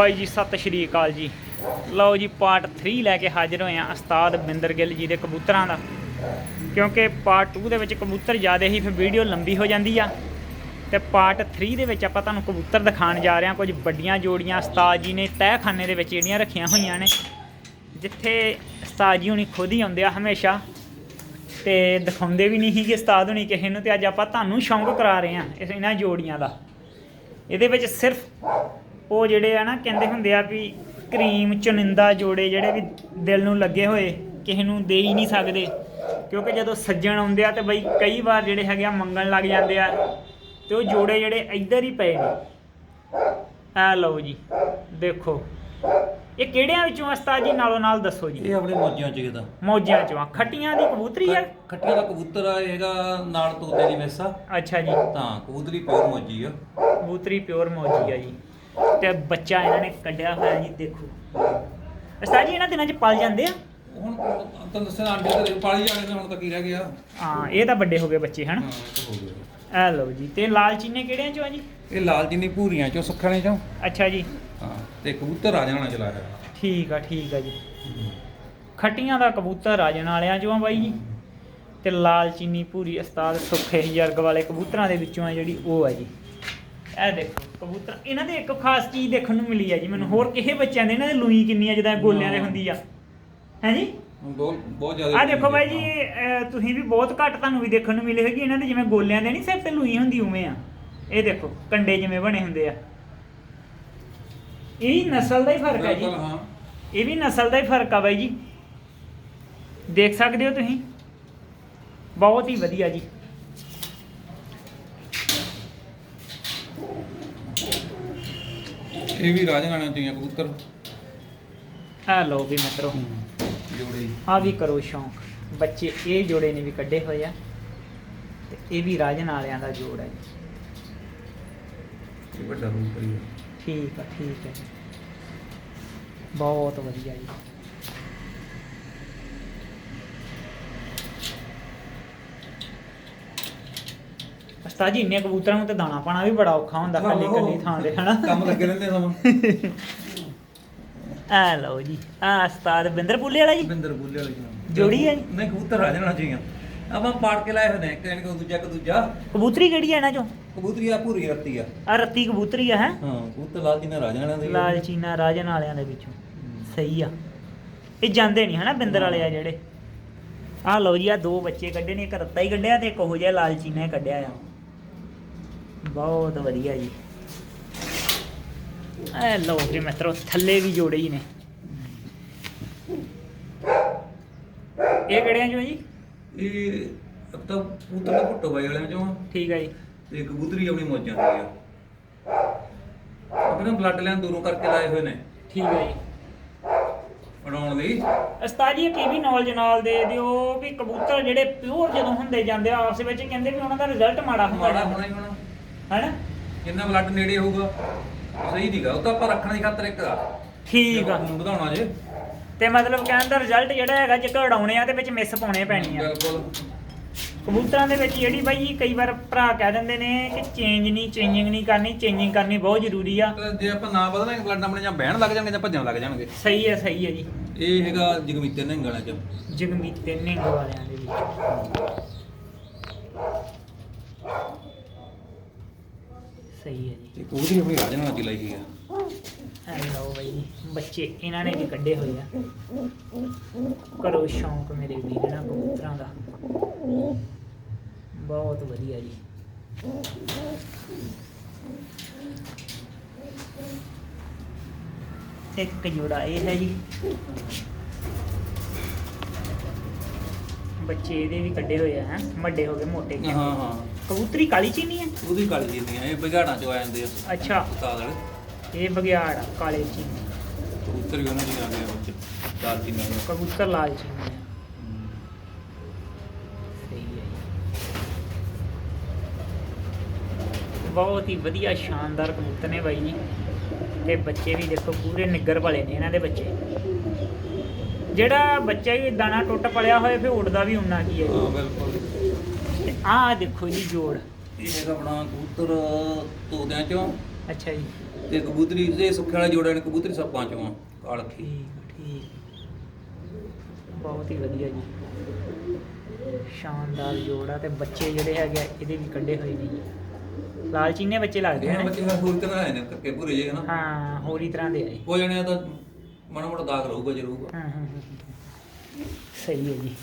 ਬਾਈ ਜੀ, ਸਤਿ ਸ਼੍ਰੀ ਅਕਾਲ ਜੀ। ਲਓ ਜੀ ਪਾਰਟ 3 ਲੈ ਕੇ ਹਾਜ਼ਰ ਹੋਏ ਆ ਉਸਤਾਦ ਬਿੰਦਰ ਗਿੱਲ ਜੀ ਦੇ ਕਬੂਤਰਾਂ ਦਾ। ਕਿਉਂਕਿ ਪਾਰਟ 2 ਦੇ ਵਿੱਚ ਕਬੂਤਰ ਜ਼ਿਆਦਾ ਹੀ, ਫਿਰ ਵੀਡੀਓ ਲੰਬੀ ਹੋ ਜਾਂਦੀ ਆ। ਤੇ ਪਾਰਟ 3 ਦੇ ਵਿੱਚ ਆਪਾਂ ਤੁਹਾਨੂੰ ਕਬੂਤਰ ਦਿਖਾਉਣ ਜਾ ਰਹੇ ਹਾਂ। ਕੁਝ ਵੱਡੀਆਂ ਜੋੜੀਆਂ ਉਸਤਾਦ ਜੀ ਨੇ ਤਹਿਖਾਨੇ ਦੇ ਵਿੱਚ ਜਿਹੜੀਆਂ ਰੱਖੀਆਂ ਹੋਈਆਂ ਨੇ। ਜਿੱਥੇ ਉਸਤਾਦ ਜੀ ਹੁਣੀ ਖੁਦ ਹੀ ਆਉਂਦੇ ਆ ਹਮੇਸ਼ਾ। ਤੇ ਦਿਖਾਉਂਦੇ ਵੀ ਨਹੀਂ ਸੀ ਕਿ ਉਸਤਾਦ ਹੁਣੀ ਕਿਸੇ ਨੂੰ। ਤੇ ਅੱਜ ਆਪਾਂ ਤੁਹਾਨੂੰ ਸ਼ੌਂਕ ਕਰਾ ਰਹੇ ਹਾਂ ਇਸ ਇਹਨਾਂ ਜੋੜੀਆਂ ਦਾ। ਇਹਦੇ ਵਿੱਚ ਸਿਰਫ ਉਹ ਜਿਹੜੇ ਆ ਨਾ ਕਹਿੰਦੇ ਹੁੰਦੇ ਆ ਵੀ ਕਰੀਮ ਚੁਨਿੰਦਾ ਜੋੜੇ ਜਿਹੜੇ ਵੀ ਦਿਲ ਨੂੰ ਲੱਗੇ ਹੋਏ ਕਿਸੇ ਨੂੰ ਦੇ ਹੀ ਨਹੀਂ ਸਕਦੇ। ਕਿਉਂਕਿ ਜਦੋਂ ਸੱਜਣ ਆਉਂਦੇ ਆ ਤੇ ਬਈ ਕਈ ਵਾਰ ਜਿਹੜੇ ਹੈਗੇ ਆ ਮੰਗਣ ਲੱਗ ਜਾਂਦੇ ਆ ਤੇ ਉਹ ਜੋੜੇ ਜਿਹੜੇ ਇੱਧਰ ਹੀ ਪਏ ਨੇ। ਆ ਲਓ ਜੀ ਦੇਖੋ। ਇਹ ਕਿਹੜਿਆਂ ਵਿੱਚੋਂ ਉਸਤਾਦ ਜੀ? ਨਾਲੋਂ ਨਾਲ ਦੱਸੋ ਜੀ। ਇਹ ਆਪਣੇ ਮੌਜੀਆਂ ਚ ਇਹਦਾ ਮੌਜਾਂ ਚੋਂ ਆ। ਖੱਟੀਆਂ ਦੀ ਕਬੂਤਰੀ ਆ? ਖੱਟੀਆਂ ਦਾ ਕਬੂਤਰ ਆ ਇਹ ਹੈਗਾ ਨਾਲ ਤੋਤੇ ਦੀ ਮੈਸਾ। ਅੱਛਾ ਜੀ। ਤਾਂ ਕਬੂਤਰੀ ਪਿਓਰ ਮੌਜੀ ਆ। ਕਬੂਤਰੀ ਪਿਓਰ ਮੌਜੀ ਆ ਜੀ। ਤੇ ਬੱਚਾ ਇਹਨਾਂ ਨੇ ਕੱਢਿਆ ਹੋਇਆ ਜੀ ਦੇਖੋ। ਉਸਤਾਦ ਜੀ ਇਹਨਾਂ ਦਿਨਾਂ 'ਚ ਪਲ ਜਾਂਦੇ ਆ? ਹੁਣ ਤੁਹਾਨੂੰ ਦੱਸਿਆ ਅੰਡੇ ਤੇ ਪਾਲੀ ਜਾਣੇ ਨੇ ਹੁਣ ਤਾਂ ਕੀ ਰਹਿ ਗਿਆ। ਹਾਂ ਇਹ ਤਾਂ ਵੱਡੇ ਹੋ ਗਏ ਬੱਚੇ ਹਨ? ਹਾਂ ਇਹ ਤਾਂ ਹੋ ਗਿਆ ਆ ਲਓ ਜੀ ਤੇ ਲਾਲ ਚੀਨੇ ਕਿਹੜਿਆਂ ਚੋਂ ਆ ਜੀ? ਇਹ ਲਾਲ ਜਿੰਨੀ ਭੂਰੀਆਂ ਚੋਂ ਸੁੱਖਣੇ ਚੋਂ। ਅੱਛਾ ਜੀ। ਹਾਂ ਤੇ ਕਬੂਤਰ ਆ ਜਾਣਾ ਚਲਾਇਆ। ਠੀਕ ਆ ਠੀਕ ਆ ਜੀ। ਖੱਟੀਆਂ ਦਾ ਕਬੂਤਰ ਰਾਜਨ ਵਾਲਿਆਂ ਚੋਂ ਆ ਬਾਈ ਜੀ। ਤੇ ਲਾਲ ਚੀਨੀ ਪੂਰੀ ਉਸਤਾਦ ਸੁੱਖੇ ਜਰਗ ਵਾਲੇ ਕਬੂਤਰਾਂ ਦੇ ਵਿੱਚੋਂ ਆ ਜਿਹੜੀ ਉਹ ਆ ਜੀ। ਇਹ ਦੇਖੋ ਕਬੂਤਰ। ਇਹਨਾਂ ਦੇ ਇੱਕ ਖਾਸ ਚੀਜ਼ ਦੇਖਣ ਨੂੰ ਮਿਲੀ ਆ ਜੀ ਮੈਨੂੰ। ਹੋਰ ਕਿਸੇ ਬੱਚਿਆਂ ਦੇ ਇਹਨਾਂ ਦੇ ਲੂਈ ਕਿੰਨੀ ਆ ਜਿੱਦਾਂ ਗੋਲਿਆਂ ਦੇ ਹੁੰਦੀ ਆ। ਹੈ ਜੀ? ਬਹੁਤ ਬਹੁਤ ਜ਼ਿਆਦਾ ਆ ਦੇਖੋ ਬਾਈ ਜੀ ਅਹ ਤੁਸੀਂ ਵੀ ਬਹੁਤ ਘੱਟ ਤੁਹਾਨੂੰ ਵੀ ਦੇਖਣ ਨੂੰ ਮਿਲੇ ਹੋਗੀ ਇਹਨਾਂ ਦੇ। ਜਿਵੇਂ ਗੋਲਿਆਂ ਦੇ ਨਹੀਂ ਸਿਰ ਤੇ ਲੂਈ ਹੁੰਦੀ ਉਵੇਂ ਆ। ਇਹ ਦੇਖੋ ਕੰਡੇ ਜਿਵੇਂ ਬਣੇ ਹੁੰਦੇ ਆ। ਇਹ ਨਸਲ ਦਾ ਹੀ ਫ਼ਰਕ ਹੈ ਜੀ। ਬਿਲਕੁਲ, ਹਾਂ। ਇਹ ਵੀ ਨਸਲ ਦਾ ਹੀ ਫ਼ਰਕ ਆ ਬਾਈ ਜੀ। ਦੇਖ ਸਕਦੇ ਹੋ ਤੁਸੀਂ? ਬਹੁਤ ਹੀ ਵਧੀਆ ਜੀ। ਇਹ ਵੀ ਰਾਜਗਾਣਾ ਚਾਹੀਏ ਕਬੂਤਰ। ਆ ਲਓ ਵੀ ਮਿੱਤਰੋ। ਜੋੜੀ। ਆ ਵੀ ਕਰੋ ਸ਼ੌਂਕ। ਬੱਚੇ ਇਹ ਜੋੜੇ ਨੇ ਵੀ ਕੱਢੇ ਹੋਏ ਆ। ਤੇ ਇਹ ਵੀ ਰਾਜਨ ਵਾਲਿਆਂ ਦਾ ਜੋੜ ਹੈ ਜੀ। ਇਹ ਵੱਡਾ ਕਬੂਤਰ ਹੀ ਆ ਠੀਕ ਆ ਠੀਕ ਹੈ ਜੀ। ਬਹੁਤ ਵਧੀਆ ਜੀ। ਉਸਤਾਦ ਜੀ ਇੰਨੇ ਕਬੂਤਰਾਂ ਨੂੰ ਤੇ ਦਾਣਾ ਪਾਣਾ ਵੀ ਬੜਾ ਔਖਾ ਹੁੰਦਾ ਕੱਲੀ ਕੱਲੀ ਥਾਂ ਤੇ ਹਨਾ? ਕੰਮ ਲੱਗੇ ਰਹਿੰਦੇ ਸਮਾਂ ਆ ਲਓ ਜੀ ਆ ਉਸਤਾਦ ਬਿੰਦਰ ਪੁੱਲੇ ਵਾਲਾ ਜੀ। ਬਿੰਦਰ ਬੁੱਲੇ ਵਾਲੀ ਜਨਾਬ। ਜੋੜੀ ਹੈ ਜੀ? ਨਹੀਂ ਕਬੂਤਰ ਆ ਜਾਣਾ ਚਾਹੀਏ ਆਪਾਂ ਪਾੜ ਕੇ ਲਾਏ ਹੋਏ ਨੇ ਇੱਕ ਦੂਜਾ ਇੱਕ ਦੂਜਾ। ਕਬੂਤਰੀ ਕਿਹੜੀ ਹੈ ਇਹਨਾਂ ਚੋਂ? ਕਬੂਤਰੀ ਆ ਪੂਰੀ ਰੱਤੀ ਆ। ਆ ਰੱਤੀ ਕਬੂਤਰੀ ਆ ਹੈ? ਹਾਂ ਕਬੂਤਰ ਲਾਲ ਜਿਹਾ ਰਾਜਾ ਵਾਲਿਆਂ ਦੇ ਹੀ ਆ। ਲਾਲ ਚੀਨਾ ਰਾਜਨ ਵਾਲਿਆਂ ਦੇ ਵਿੱਚੋਂ। ਸਹੀ ਆ। ਇਹ ਜਾਂਦੇ ਨਹੀਂ ਹਨਾ ਬਿੰਦਰ ਵਾਲੇ ਆ ਜਿਹੜੇ? ਆ ਲਓ ਜੀ ਆ ਦੋ ਬੱਚੇ ਕੱਢੇ ਨੇ ਇੱਕ ਰੱਤਾ ਹੀ ਕੱਢਿਆ ਤੇ ਇੱਕ ਉਹ ਜਿਹਾ ਲਾਲ ਚੀਨਾ ਹੀ ਕੱਢਿਆ ਆ। ਬਹੁਤ ਵਧੀਆ ਜੀ। ਐ ਲਓ ਜੀ ਮਿੱਤਰੋ ਥੱਲੇ ਵੀ ਜੋੜੇ ਹੀ ਨੇ। ਇਹ ਕਿਹੜਿਆਂ ਚੋਂ ਜੀ? ਇਹ ਅਬ ਤਾਂ ਦਾ ਭੁੱਟੋ ਬਾਈ ਵਾਲਿਆਂ ਚੋਂ ਠੀਕ ਆ ਜੀ। ਤੇ ਕਬੂਤਰੀ ਆਪਣੀ ਮੌਜਾਂ ਦੀ ਆ। ਆਪਣੇ ਬਲੱਡ ਲੈਣ ਦੂਰੋਂ ਕਰਕੇ ਲਾਏ ਹੋਏ ਨੇ। ਠੀਕ ਆ ਜੀ। ਬਣਾਉਣ ਲਈ। ਉਸਤਾਦ ਜੀ ਕੀ ਵੀ ਨੌਲੇਜ ਨਾਲ ਦੇ ਦਿਓ ਵੀ ਕਬੂਤਰ ਜਿਹੜੇ ਪਿਓਰ ਜਦੋਂ ਹੁੰਦੇ ਜਾਂਦੇ ਆ ਆਪਸ ਵਿੱਚ ਕਹਿੰਦੇ ਵੀ ਉਹਨਾਂ ਦਾ ਰਿਜ਼ਲਟ ਮਾੜਾ ਹੁੰਦਾ ਮਾੜਾ ਹੋਣਾ ਹੀ ਹੋਣਾ। ਹੈਨਾ? ਜਿੰਨਾ ਬਲੱਡ ਨੇੜੇ ਹੋਊਗਾ? ਸਹੀ ਨਹੀਂਗਾ ਉਹ ਤਾਂ ਆਪਾਂ ਰੱਖਣ ਦੀ ਖਾਤਰ ਇੱਕ ਆ। ਠੀਕ ਆ। ਖੂਨ ਵਧਾਉਣਾ ਜੇ। ਤੇ ਮਤਲਬ ਕਹਿਣ ਦਾ ਰਿਜ਼ਲਟ ਜਿਹੜਾ ਹੈਗਾ ਜੇ ਘੜਾਉਣੇ ਆ ਤੇ ਵਿੱਚ ਮਿਸ ਪਾਉਣੇ ਪੈਣੀ ਆ। ਬਿਲਕੁਲ। ਕਬੂਤਰਾਂ ਦੇ ਵਿੱਚ ਜਿਹੜੀ ਬਾਈ ਕਈ ਵਾਰ ਭਰਾ ਕਹਿ ਦਿੰਦੇ ਨੇ ਕਿ ਚੇਂਜ ਨਹੀਂ ਚੇਂਜਿੰਗ ਨਹੀਂ ਕਰਨੀ ਚੇਂਜਿੰਗ ਕਰਨੀ ਬਹੁਤ ਜ਼ਰੂਰੀ ਆ। ਤੇ ਜੇ ਆਪਾਂ ਨਾ ਵਧਾਂਗੇ ਬਲੱਡ ਆਪਣੇ ਜਾਂ ਬਹਿਣ ਲੱਗ ਜਾਣਗੇ ਜਾਂ ਭੱਜਣ ਲੱਗ ਜਾਣਗੇ। ਸਹੀ ਹੈ ਸਹੀ ਹੈ ਜੀ। ਇਹ ਹੈਗਾ ਜਗਮੀਤੇ ਨੰਗਲਾਂ ਚ। ਜਗਮੀਤੇ ਨਿੰਗ ਵਾਲਿਆਂ ਦੇ ਵਿੱਚ। ਸਹੀ ਹੈ ਜੀ। ਤੇ ਕਬੂਤਰੀ ਆਪਣੀ ਰਾਜਨ ਨਾਲ ਲਾਈ ਹੋਈ ਆ। ਐ ਲਓ ਬਾਈ ਜੀ, ਬੱਚੇ ਇਹਨਾਂ ਨੇ ਵੀ ਕੱਢੇ ਹੋਏ ਆ। ਕਰੋ ਸ਼ੌਂਕ ਮੇਰੇ ਵੀਰ ਨਾ ਕਬੂਤਰਾਂ ਦਾ। ਬਹੁਤ ਵਧੀਆ ਜੀ। ਇੱਕ ਜੋੜਾ ਇਹ ਹੈ ਜੀ। ਬੱਚੇ ਇਹਦੇ ਵੀ ਕੱਢੇ ਹੋਏ ਆ ਹੈ? ਵੱਡੇ ਹੋ ਗਏ ਮੋਟੇ ਹਾਂ ਹਾਂ। ਕਬੂਤਰੀ ਕਾਲੀ ਚੀਨੀ ਹੈ ਉਹਦੀ ਕਾਲੀ ਜਿੰਦੀਆਂ ਇਹ ਬਿਗਾੜਾਂ ਚ ਆ ਜਾਂਦੇ ਆ। ਅੱਛਾ। ਉਸਤਾਦ ਵਾਲੇ। ਇਹ ਬਗਿਆੜ ਆ, ਕਾਲੇ ਚੀਨੀ। ਕਬੂਤਰ ਵੀ ਉਹਨਾਂ ਦੀ ਆ ਗਏ ਵਿੱਚ ਚਾਰ ਨਾਲ ਕਬੂਤਰ ਲਾਲ ਚੀਨੀ ਆ। ਸਹੀ ਹੈ ਜੀ। ਬਹੁਤ ਹੀ ਵਧੀਆ ਸ਼ਾਨਦਾਰ ਕਬੂਤਰ ਨੇ ਬਾਈ ਜੀ। ਤੇ ਬੱਚੇ ਵੀ ਦੇਖੋ ਪੂਰੇ ਨਿੱਗਰ ਵਾਲੇ ਨੇ ਇਹਨਾਂ ਦੇ ਬੱਚੇ। ਜਿਹੜਾ ਬੱਚਾ ਵੀ ਦਾਣਾ ਟੁੱਟ ਪਲਿਆ ਹੋਏ ਫਿਰ ਉੱਡਦਾ ਵੀ ਉਨਾ ਕੀ ਹੈ ਜੀ। ਹਾਂ ਬਿਲਕੁਲ। ਤੇ ਆਹ ਦੇਖੋ ਜੀ ਜੋੜ। ਇਹ ਹੈਗਾ ਆਪਣਾ ਕਬੂਤਰ ਤੋਦਿਆਂ ਚੋਂ। ਅੱਛਾ ਜੀ। ਤੇ ਕਬੂਤਰੀ ਇਹ ਸੁੱਖੇ ਵਾਲੇ ਜੋੜੇ ਨੇ ਕਬੂਤਰੀ ਸੱਪਾਂ ਚੋਂ ਆ ਕਾਲਖੀ ਠੀਕ ਠੀਕ। ਬਹੁਤ ਹੀ ਵਧੀਆ ਜੀ। ਸ਼ਾਨਦਾਰ ਜੋੜਾ ਤੇ ਬੱਚੇ ਜਿਹੜੇ ਹੈਗੇ ਆ, ਇਹਦੇ ਵੀ ਕੱਢੇ ਹੋਏ ਨੇ ਜੀ। ਲਾਲ ਚੀਨੇ ਬੱਚੇ ਲੱਗਦੇ ਨੇ? ਬੱਚੇ ਦਾ ਹੋਰ ਕਿਦਾਂ ਆਏ ਨੇ ਕੱਕੇ ਪੂਰੇ ਜੇ ਹਨਾ? ਹਾਂ ਹੋਰੀ ਤਰ੍ਹਾਂ ਦੇ ਆਏ ਹੋ ਜਾਣੇ ਆ ਤਾਂ ਮਾੜਾ ਮੋਟਾ ਦਾਗ ਰਹੂਗਾ ਜ਼ਰੂਰ ਹਾਂ ਹਾਂ ਹਾਂ, ਹਾਂ। ਸਹੀ ਹੈ ਜੀ।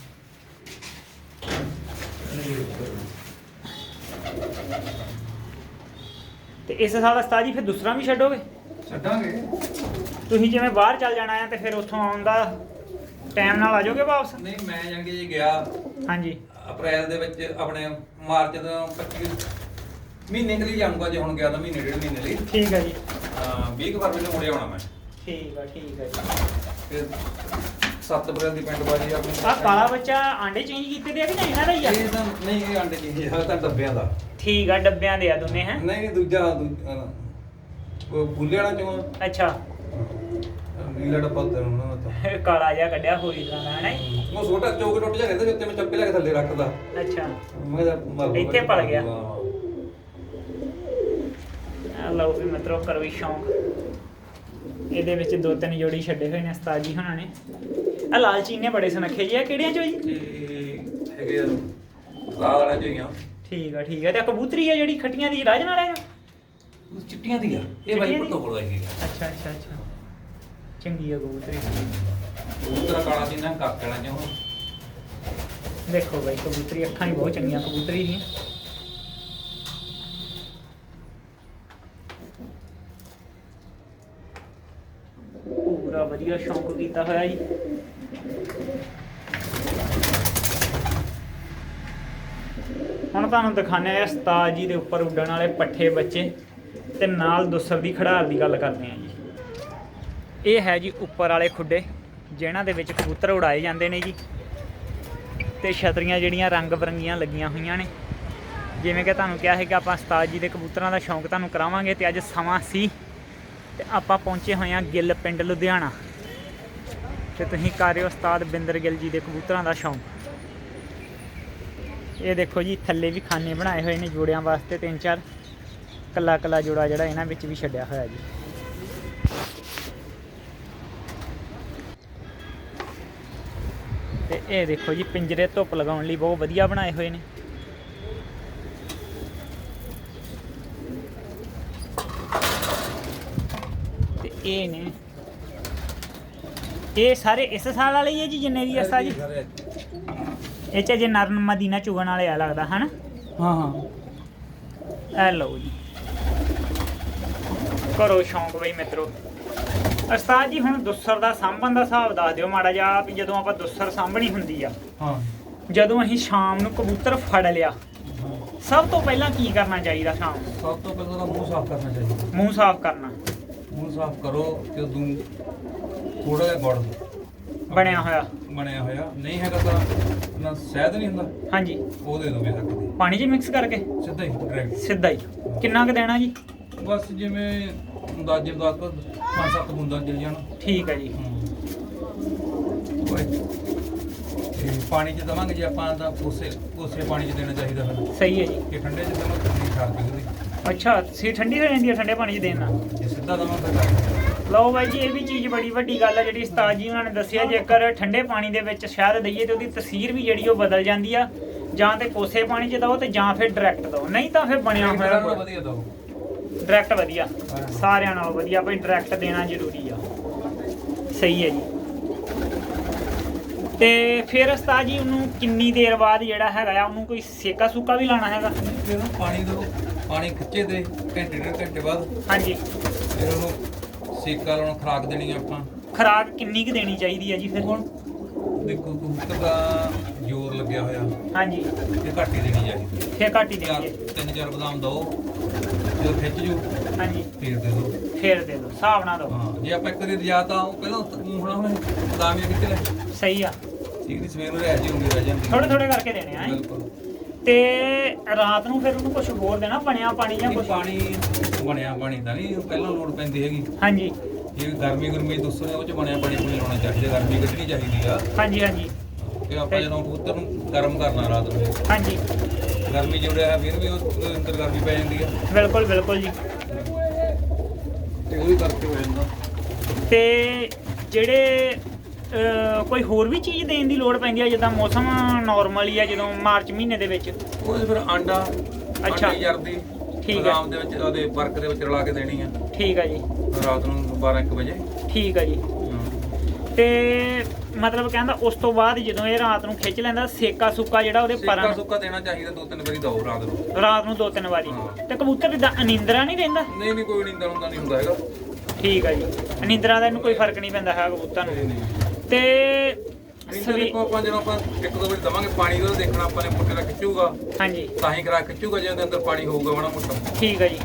ਤੇ ਇਸ ਸਾਲ ਉਸਤਾਦ ਜੀ ਫਿਰ ਦੂਸਰਾ ਵੀ ਛੱਡੋਗੇ? ਛੱਡਾਂਗੇ। ਤੁਸੀਂ ਜਿਵੇਂ ਬਾਹਰ ਚੱਲ ਜਾਣਾ ਹੈ ਤੇ ਫਿਰ ਉੱਥੋਂ ਆਉਣ ਦਾ ਟਾਈਮ ਨਾਲ ਆ ਜਾਓਗੇ ਵਾਪਸ? ਨਹੀਂ ਮੈਂ ਜਾਣਗੇ ਜੇ ਗਿਆ। ਹਾਂਜੀ। ਅਪ੍ਰੈਲ ਦੇ ਵਿੱਚ ਆਪਣੇ ਮਾਰਚ ਤੋਂ 25 ਮਹੀਨੇ ਕਲੀ ਜਾਊਂਗਾ ਜੇ ਹੁਣ ਗਿਆ ਤਾਂ ਮਹੀਨੇ ਡੇਢ ਮਹੀਨੇ ਲਈ। ਠੀਕ ਹੈ ਜੀ। ਹਾਂ 20 ਕੁ ਫਰਵਰੀ ਨੂੰ ਮੁੜੇ ਆਉਣਾ ਮੈਂ। ਠੀਕ ਹੈ ਠੀਕ ਹੈ ਜੀ। ਫਿਰ 7 ਅਪ੍ਰੈਲ ਦੀ ਪਿੰਡ ਬਾਜੀ ਆਪਣੀ। ਆ ਕਾਲਾ ਬੱਚਾ ਆਂਡੇ ਚੇਂਜ ਕੀਤੇ ਦੇ ਆ ਕਿ ਨਹੀਂ? ਇਹਨਾਂ ਦਾ ਹੀ ਆ? ਇਹ ਤਾਂ ਨਹੀਂ ਇਹ ਅੰਡੇ ਜੀ ਇਹ ਤਾਂ ਡੱਬਿਆਂ ਦਾ। ਠੀਕ ਆ ਡੱਬਿਆਂ ਦੇ ਆ ਦੋਨੇ ਹੈ? ਨਹੀਂ ਨਹੀਂ ਦੂਜਾ ਦੂਜਾ ਉਹ ਬੁੱਲੇ ਵਾਲਾ ਚੋਂ ਅੱਛਾ। ਨੀਲਾ ਡੱਬਾ ਉੱਤੇ ਉਹਨਾਂ ਦਾ ਤਾਂ। ਕਾਲਾ ਜਿਹਾ ਕੱਢਿਆ ਹੋਰੀ ਤਰ੍ਹਾਂ ਦਾ ਹੈ ਨਾ? ਉਹ ਛੋਟਾ ਚੌਕ ਟੁੱਟ ਜਾ ਰਹਿੰਦਾ ਜਿੱਤੇ ਮੈਂ ਚੱਪੇ ਲੈ ਕੇ ਥੱਲੇ ਰੱਖਦਾ। ਅੱਛਾ। ਮੈਂ ਤਾਂ ਮਰ ਲੂਗਾ ਇੱਥੇ ਪਲ ਗਿਆ। ਹਾਂ। ਆ ਲਓ ਵੀ ਮਤਲਬ ਕਰੋ ਵੀ ਸ਼ੌਂਕ। ਇਹਦੇ ਵਿੱਚ ਦੋ ਤਿੰਨ ਜੋੜੀ ਛੱਡੇ ਹੋਏ ਨੇ ਉਸਤਾਦ ਜੀ ਹੁਣਾਂ ਨੇ। ਆ ਲਾਲ ਚੀਨੇ ਬੜੇ ਸੁਨੱਖੇ ਜੀ ਆ ਕਿਹੜੀਆਂ ਚੋ ਜੀ? ਇਹ ਹੈਗੇ ਆ ਲਾਲ ਵਾਲਾ ਜਿਹੜੀਆਂ ਠੀਕ ਆ ਠੀਕ ਆ। ਤੇ ਕਬੂਤਰੀ ਆ ਜਿਹੜੀ ਖੱਟੀਆਂ ਦੀ ਰਾਜ ਨਾਲ ਉਹ ਚਿੱਟੀਆਂ ਦੀਆਂ ਇਹ ਬਾਈ ਪੁੱਤੋਂ ਕੋਲ ਆਈ ਅੱਛਾ ਅੱਛਾ ਅੱਛਾ। ਚੰਗੀ ਆ ਕਬੂਤਰੀ। ਉਤਰਾ ਕਾਲਾ ਜਿੰਨਾ ਕਾਕੜਾ ਜਿਹਾ ਦੇਖੋ ਬਾਈ ਕਬੂਤਰੀ ਅੱਖਾਂ ਹੀ ਬਹੁਤ ਚੰਗੀਆਂ ਕਬੂਤਰੀ ਦੀਆਂ। ਪੂਰਾ ਵਧੀਆ ਸ਼ੌਂਕ ਕੀਤਾ ਹੋਇਆ ਜੀ। ਹੁਣ ਤੁਹਾਨੂੰ ਦਿਖਾਣੇ ਆ ਸਤਾਜ ਜੀ ਦੇ ਉੱਪਰ ਉੱਡਣ ਵਾਲੇ ਪੱਠੇ ਬੱਚੇ ਤੇ ਨਾਲ ਦੁਸਰ ਦੀ ਖੜਾਰ ਦੀ ਗੱਲ ਕਰਦੇ ਆ ਜੀ। ਇਹ ਹੈ ਜੀ ਉੱਪਰ ਵਾਲੇ ਖੁੱਡੇ ਜਿਨ੍ਹਾਂ ਦੇ ਵਿੱਚ ਕਬੂਤਰ ਉਡਾਏ ਜਾਂਦੇ ਨੇ ਜੀ। ਤੇ ਛਤਰੀਆਂ ਜਿਹੜੀਆਂ ਰੰਗ ਬਰੰਗੀਆਂ ਲੱਗੀਆਂ ਹੋਈਆਂ ਨੇ। ਜਿਵੇਂ ਕਿ ਤੁਹਾਨੂੰ ਕਿਹਾ ਹੈ ਕਿ ਆਪਾਂ ਉਸਤਾਦ ਜੀ ਦੇ ਕਬੂਤਰਾਂ ਦਾ ਸ਼ੌਂਕ ਤੁਹਾਨੂੰ ਕਰਾਵਾਂਗੇ ਤੇ ਅੱਜ ਸਮਾਂ ਸੀ ਤੇ ਆਪਾਂ ਪਹੁੰਚੇ ਹੋਏ ਹਾਂ ਗਿੱਲ ਪਿੰਡ, ਲੁਧਿਆਣਾ। ਤੇ ਤੁਸੀਂ ਕਰ ਉਸਤਾਦ ਬਿੰਦਰ ਗਿੱਲ ਜੀ ਦੇ ਕਬੂਤਰਾਂ ਦਾ ਸ਼ੌਂਕ। ਇਹ ਦੇਖੋ ਜੀ, ਥੱਲੇ ਵੀ ਖਾਨੇ ਬਣਾਏ ਹੋਏ ਨੇ ਜੋੜਿਆਂ ਵਾਸਤੇ ਤਿੰਨ ਚਾਰ। ਕੱਲਾ ਕੱਲਾ ਜੋੜਾ ਜਿਹੜਾ ਇਹਨਾਂ ਵਿੱਚ ਵੀ ਛੱਡਿਆ ਹੋਇਆ ਜੀ। ਤੇ ਇਹ ਦੇਖੋ ਜੀ, ਪਿੰਜਰੇ ਧੁੱਪ ਲਗਾਉਣ ਲਈ ਬਹੁਤ ਵਧੀਆ ਬਣਾਏ ਹੋਏ ਨੇ। ਇਹ ਨੇ। ਇਹ ਸਾਰੇ ਇਸ ਸਾਲ ਵਾਲੇ ਹੀ ਹੈ ਜੀ ਜਿੰਨੇ ਵੀ ਅਸਾ ਜੀ? ਇਹ ਚ ਜੇ ਨਰਨ ਮਦੀਨਾ ਚੁਗਣ ਵਾਲੇ ਆ ਲੱਗਦਾ ਹਨ? ਹਾਂ ਹਾਂ। ਇਹ ਲਓ ਜੀ। ਕਰੋ ਸ਼ੌਂਕ ਬਈ ਮਿੱਤਰੋ। ਉਸਤਾਦ ਜੀ ਹੁਣ ਦੁੱਸਰ ਦਾ ਸਾਂਭਣ ਦਾ ਹਿਸਾਬ ਦੱਸ ਦਿਓ ਮਾੜਾ ਜਿਹਾ ਵੀ ਜਦੋਂ ਆਪਾਂ ਦੁੱਸਰ ਸਾਂਭਣੀ ਹੁੰਦੀ ਆ। ਹਾਂ। ਜਦੋਂ ਅਸੀਂ ਸ਼ਾਮ ਨੂੰ ਕਬੂਤਰ ਫੜ ਲਿਆ ਸਭ ਤੋਂ ਪਹਿਲਾਂ ਕੀ ਕਰਨਾ ਚਾਹੀਦਾ ਸ਼ਾਮ ਨੂੰ? ਸਭ ਤੋਂ ਪਹਿਲਾਂ ਤਾਂ ਮੂੰਹ ਸਾਫ਼ ਕਰਨਾ ਚਾਹੀਦਾ। ਮੂੰਹ ਸਾਫ਼ ਕਰਨਾ। ਮੂੰਹ ਸਾਫ਼ ਕਰੋ ਤੇ ਦੂ ਥੋੜਾ ਜਿਹਾ ਗੁੜ ਬਣਿਆ ਹੋਇਆ। ਬਣਿਆ ਹੋਇਆ। ਨਹੀਂ ਹੈਗਾ ਤਾਂ ਨਾ ਸ਼ਹਿਦ ਨਹੀਂ ਹੁੰਦਾ। ਹਾਂਜੀ। ਉਹ ਦੇ ਦੋ ਬੇਸ਼ੱਕ ਦੇ। ਪਾਣੀ 'ਚ ਮਿਕਸ ਕਰਕੇ? ਸਿੱਧਾ ਹੀ ਡਾਇਰੈਕਟ ਸਿੱਧਾ ਹੀ। ਕਿੰਨਾ ਕੁ ਦੇਣਾ ਜੀ? ਬਸ ਜਿਵੇਂ ਅੰਦਾਜ਼ੇ ਦਾ ਤਾਂ ਪੰਜ ਸੱਤ ਬੂੰਦਾਂ ਚਲ ਜਾਣ। ਠੀਕ ਹੈ ਜੀ। ਤੇ ਪਾਣੀ ਚ ਦਵਾਂਗੇ ਜੇ ਆਪਾਂ ਤਾਂ ਕੋਸੇ ਕੋਸੇ ਪਾਣੀ ਚ ਦੇਣਾ ਚਾਹੀਦਾ ਫਿਰ। ਸਹੀ ਹੈ ਜੀ। ਕਿ ਠੰਡੇ ਚ ਦਵਾਂਗੇ ਤਾਂ ਠਾਰ ਪਿਘਲਦੀ ਅੱਛਾ ਸੀ ਠੰਡੀ ਹੋ ਜਾਂਦੀ ਹੈ ਠੰਡੇ ਪਾਣੀ 'ਚ ਦੇਣ ਨਾਲ? ਲਓ ਬਾਈ ਜੀ ਇਹ ਵੀ ਚੀਜ਼ ਬੜੀ ਵੱਡੀ ਗੱਲ ਹੈ ਜਿਹੜੀ ਉਸਤਾਦ ਜੀ ਉਹਨਾਂ ਨੇ ਦੱਸਿਆ ਜੇਕਰ ਠੰਡੇ ਪਾਣੀ ਦੇ ਵਿੱਚ ਸ਼ਹਿਦ ਦਈਏ ਤੇ ਉਹਦੀ ਤਸੀਰ ਵੀ ਜਿਹੜੀ ਉਹ ਬਦਲ ਜਾਂਦੀ ਆ ਜਾਂ ਤੇ ਕੋਸੇ ਪਾਣੀ 'ਚ ਦਓ ਤੇ ਜਾਂ ਫਿਰ ਡਾਇਰੈਕਟ ਦਓ। ਨਹੀਂ ਤਾਂ ਫਿਰ ਬਣਿਆ ਹੋਇਆ ਵਧੀਆ ਦੋ ਡਾਇਰੈਕਟ ਵਧੀਆ। ਸਾਰਿਆਂ ਨਾਲੋਂ ਵਧੀਆ ਭਾਈ ਡਾਇਰੈਕਟ ਦੇਣਾ ਜ਼ਰੂਰੀ ਆ। ਸਹੀ ਹੈ ਜੀ। ਤੇ ਫਿਰ ਉਸਤਾਦ ਜੀ ਉਹਨੂੰ ਕਿੰਨੀ ਦੇਰ ਬਾਅਦ ਜਿਹੜਾ ਹੈਗਾ ਆ ਉਹਨੂੰ ਕੋਈ ਸੇਕਾ ਸੁੱਕਾ ਵੀ ਲਾਣਾ ਹੈਗਾ? ਫਿਰ ਉਹਨੂੰ ਪਾਣੀ ਦੋ ਪਾਣੀ ਖਿੱਚੇ ਦੇ ਘੰਟੇ ਡੇਢ ਘੰਟੇ ਬਾਅਦ। ਹਾਂਜੀ। ਫਿਰ ਉਹਨੂੰ ਸੇਕਾ ਲਾਉਣ ਖਰਾਕ ਦੇਣੀ ਆ ਆਪਾਂ। ਖਰਾਕ ਕਿੰਨੀ ਕੁ ਦੇਣੀ ਚਾਹੀਦੀ ਹੈ ਜੀ ਫਿਰ? ਹੁਣ ਦੇਖੋ ਕਬੂਤਰ ਦਾ ਜ਼ੋਰ ਲੱਗਿਆ ਹੋਇਆ। ਹਾਂਜੀ। ਤੇ ਘੱਟ ਹੀ ਦੇਣੀ ਚਾਹੀਦੀ। ਫਿਰ ਘੱਟ ਹੀ ਚਾਰ ਦੇਣੀ ਹੈ ਤਿੰਨ ਚਾਰ ਬਦਾਮ ਦੋ ਜਦੋਂ ਖਿੱਚ ਜੂ। ਹਾਂਜੀ। ਫੇਰ ਦੇ ਦੋ ਫਿਰ ਦੇ ਦਿਓ ਹਿਸਾਬ ਨਾਲ ਦਿਓ। ਹਾਂ ਜੇ ਆਪਾਂ ਇੱਕ ਵਾਰੀ ਰਜਾ ਤਾਂ ਉਹ ਪਹਿਲਾਂ ਹੁਣ ਹੁਣ ਬਦਾਮ ਇਹ ਕਿੱਥੇ ਲੈ ਸਹੀ ਆ। ਠੀਕ ਨਹੀਂ ਸਵੇਰ ਨੂੰ ਰਹਿ ਜੀ ਹੁੰਦੀ ਰਹਿ ਜਾਂਦੀ ਥੋੜੇ ਥੋੜੇ ਕਰਕੇ ਦੇਣੇ ਆ ਹੈਂ। ਬਿਲਕੁਲ। ਤੇ ਰਾਤ ਨੂੰ ਫਿਰ ਉਹਨੂੰ ਕੁਝ ਹੋਰ ਦੇਣਾ ਬਣਿਆ ਪਾਣੀ ਜਾਂ ਕੁਝ ਪਾਣੀ ਬਣਿਆ ਪਾਣੀ ਤਾਂ ਨਹੀਂ ਪਹਿਲਾਂ ਲੋੜ ਪੈਂਦੀ ਹੈਗੀ। ਹਾਂਜੀ। ਜੇ ਗਰਮੀ ਗਰਮੀ ਦੁੱਸਣੇ ਉਹ ਚ ਬਣਿਆ ਪਾਣੀ ਪੂਣੀ ਲਾਉਣਾ ਚਾਹੀਦਾ ਗਰਮੀ ਕੱਢਣੀ ਚਾਹੀਦੀ ਆ। ਹਾਂਜੀ ਹਾਂਜੀ। ਕਿ ਆਪਾਂ ਜਦੋਂ ਕਬੂਤਰ ਨੂੰ ਗਰਮ ਕਰਨਾ ਰਾਤ ਨੂੰ। ਹਾਂਜੀ। ਗਰਮੀ ਜੁੜਿਆ ਹੈ ਫਿਰ ਵੀ ਉਹ ਅੰਦਰ ਗਰਮੀ ਪੈ ਜਾਂਦੀ ਆ। ਬਿਲਕੁਲ ਬਿਲਕੁਲ ਜੀ। ਉਹ ਵੀ ਕਰਕੇ ਹੋ ਜਾਂਦਾ। ਤੇ ਜਿਹੜੇ ਕੋਈ ਹੋਰ ਵੀ ਚੀਜ਼ ਦੇਣ ਦੀ ਲੋੜ ਪੈਂਦੀ ਹੈ ਜਿੱਦਾਂ ਮੌਸਮ ਨਾਰਮਲ ਹੀ ਆ ਜਦੋਂ ਮਾਰਚ ਮਹੀਨੇ ਦੇ ਵਿੱਚ? ਉਹ ਫਿਰ ਆਂਡਾ ਅੱਛਾ। ਜਰਦੀ। ਠੀਕ ਹੈ। ਬਦਾਮ ਦੇ ਵਿੱਚ ਉਹਦੇ ਬਰਕ ਦੇ ਵਿੱਚ ਰਲਾ ਕੇ ਦੇਣੀ ਆ। ਠੀਕ ਆ ਜੀ। ਰਾਤ ਨੂੰ 12 1 ਵਜੇ। ਠੀਕ ਆ ਜੀ। ਹਾਂ। ਤੇ ਮਤਲਬ ਕਹਿੰਦਾ ਉਸ ਤੋਂ ਬਾਅਦ ਜਦੋਂ ਇਹ ਰਾਤ ਨੂੰ ਖਿੱਚ ਲੈਂਦਾ ਸੇਕਾ ਸੁੱਕਾ ਜਿਹੜਾ ਉਹਦੇ ਸਿੱਕਾ ਪਰਾਂ ਸੁੱਕਾ ਦੇਣਾ ਚਾਹੀਦਾ ਦੋ ਤਿੰਨ ਵਾਰੀ ਦੋ ਰਾਤ ਨੂੰ। ਰਾਤ ਨੂੰ ਦੋ ਤਿੰਨ ਵਾਰੀ। ਹਾਂ। ਤੇ ਕਬੂਤਰ ਇਦਾਂ ਅਨਿੰਦਰਾ ਨਹੀਂ ਰਹਿੰਦਾ? ਨਹੀਂ ਨਹੀਂ ਕੋਈ ਨੀਂਦਰ ਹੁੰਦਾ ਨਹੀਂ ਹੁੰਦਾ ਹੈਗਾ। ਠੀਕ ਆ ਜੀ। ਅਨਿੰਦਰਾ ਦਾ ਇਹਨੂੰ ਕੋਈ ਫ਼ਰਕ ਨਹੀਂ ਪੈਂਦਾ ਹੈ ਕਬੂਤਰ ਨੂੰ। ਤੇ ਨੀਂਦਰ ਸਵੀ ਦੇਖੋ ਆਪਾਂ ਇੱਕ ਦੋ ਵਾਰੀ ਦਵਾਂਗੇ ਪਾਣੀ ਦਾ ਦੇਖਣਾ ਆਪਾਂ ਨੇ ਮੁੱਟੇ ਦਾ ਖਿੱਚੂਗਾ ਹਾਂਜੀ। ਤਾਂ ਹੀ ਕਰਾ ਖਿੱਚੂਗਾ ਜੇ ਉਹਦੇ ਅੰਦਰ ਪਾਣੀ ਹੋਊਗਾ ਬੜਾ ਮੋਟਾ। ਠੀਕ ਆ ਜੀ।